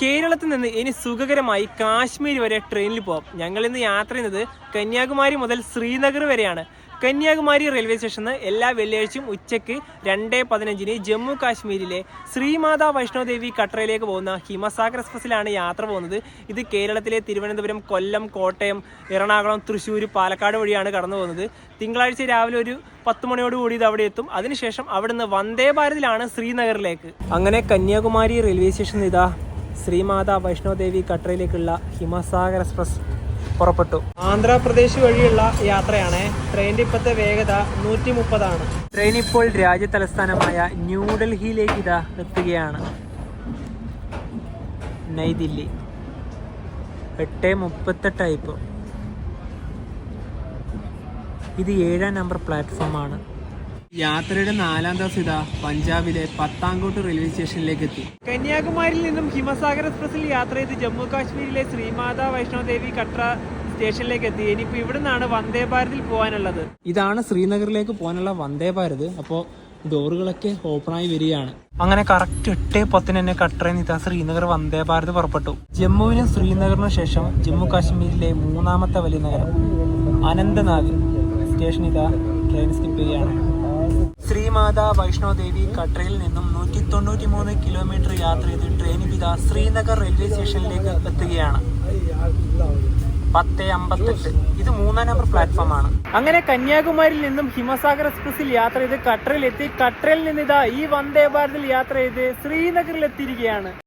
കേരളത്തിൽ നിന്ന് ഇനി സുഖകരമായി കാശ്മീർ വരെ ട്രെയിനിൽ പോകാം ഞങ്ങൾ ഇന്ന് യാത്ര ചെയ്യുന്നത് കന്യാകുമാരി മുതൽ ശ്രീനഗർ വരെയാണ്. കന്യാകുമാരി റെയിൽവേ സ്റ്റേഷനിൽ എല്ലാ വെള്ളിയാഴ്ചയും ഉച്ചയ്ക്ക് രണ്ട് പതിനഞ്ചിന് ജമ്മു കാശ്മീരിലെ ശ്രീമാതാ വൈഷ്ണോദേവി കട്ടറയിലേക്ക് പോകുന്ന ഹിമസാഗർ എക്സ്പ്രസ്സിലാണ് യാത്ര പോകുന്നത്. ഇത് കേരളത്തിലെ തിരുവനന്തപുരം കൊല്ലം കോട്ടയം എറണാകുളം തൃശ്ശൂർ പാലക്കാട് വഴിയാണ് കടന്നു പോകുന്നത്. തിങ്കളാഴ്ച രാവിലെ ഒരു പത്ത് മണിയോട് കൂടി ഇത് അവിടെ എത്തും. അതിനുശേഷം അവിടുന്ന് വന്ദേ ഭാരതിലാണ് ശ്രീനഗറിലേക്ക്. അങ്ങനെ കന്യാകുമാരി റെയിൽവേ സ്റ്റേഷൻ ഇതാ ശ്രീമാതാ വൈഷ്ണോദേവി കട്ടറയിലേക്കുള്ള ഹിമസാഗർ എക്സ്പ്രസ് പുറപ്പെട്ടു. ആന്ധ്രാപ്രദേശ് വഴിയുള്ള യാത്രയാണ് ട്രെയിനിന്റെ ഇപ്പോഴത്തെ വേഗത നൂറ്റി മുപ്പതാണ് ട്രെയിൻ ഇപ്പോൾ രാജ്യ തലസ്ഥാനമായ ന്യൂഡൽഹിയിലേക്ക് ഇതാ എത്തുകയാണ്. നൈദില്ലി എട്ട് മുപ്പത്തെട്ടായിപ്പോ ഇത് ഏഴാം നമ്പർ പ്ലാറ്റ്ഫോമാണ്. യാത്രയുടെ നാലാം ദിവസം ഇതാ പഞ്ചാബിലെ പത്താംകോട്ട് റെയിൽവേ സ്റ്റേഷനിലേക്ക് എത്തി. കന്യാകുമാരിയിൽ നിന്നും ഹിമസാഗർ എക്സ്പ്രസിൽ യാത്ര ചെയ്ത് ജമ്മു കാശ്മീരിലെ ശ്രീമാതാ വൈഷ്ണോദേവി കട്ര സ്റ്റേഷനിലേക്ക് എത്തി. ഇനിയിപ്പോ ഇവിടെ നിന്നാണ് വന്ദേ ഭാരതിൽ പോകാനുള്ളത് ഇതാണ് ശ്രീനഗറിലേക്ക് പോകാനുള്ള വന്ദേ ഭാരത്. അപ്പോൾ ഡോറുകളൊക്കെ ഓപ്പൺ ആയി വരികയാണ്. അങ്ങനെ കറക്റ്റ് എട്ട് പത്തിന് തന്നെ കട്ടറയിൽ നിന്ന് ശ്രീനഗർ വന്ദേ ഭാരത് പുറപ്പെട്ടു. ജമ്മുവിനും ശ്രീനഗറിനും ശേഷം ജമ്മു കാശ്മീരിലെ മൂന്നാമത്തെ വലിയ നഗരം അനന്തനാഗ്. സ്റ്റേഷൻ ഇതാ ട്രെയിൻ സ്കിപ്പ് ചെയ്യുകയാണ്. ശ്രീമാതാ വൈഷ്ണോദേവി കട്രയിൽ നിന്നും നൂറ്റി തൊണ്ണൂറ്റി മൂന്ന് കിലോമീറ്റർ യാത്ര ചെയ്ത് ട്രെയിൻ ഇതാ ശ്രീനഗർ റെയിൽവേ സ്റ്റേഷനിലേക്ക് എത്തുകയാണ്. പത്ത് അമ്പത്തെട്ട്. ഇത് മൂന്നാം നമ്പർ പ്ലാറ്റ്ഫോം ആണ്. അങ്ങനെ കന്യാകുമാരിയിൽ നിന്നും ഹിമസാഗർ എക്സ്പ്രസിൽ യാത്ര ചെയ്ത് കട്രയിൽ എത്തി കട്രയിൽ നിന്ന് ഇതാ ഈ വന്ദേ ഭാരതിൽ യാത്ര ചെയ്ത് ശ്രീനഗറിൽ എത്തിയിരിക്കുകയാണ്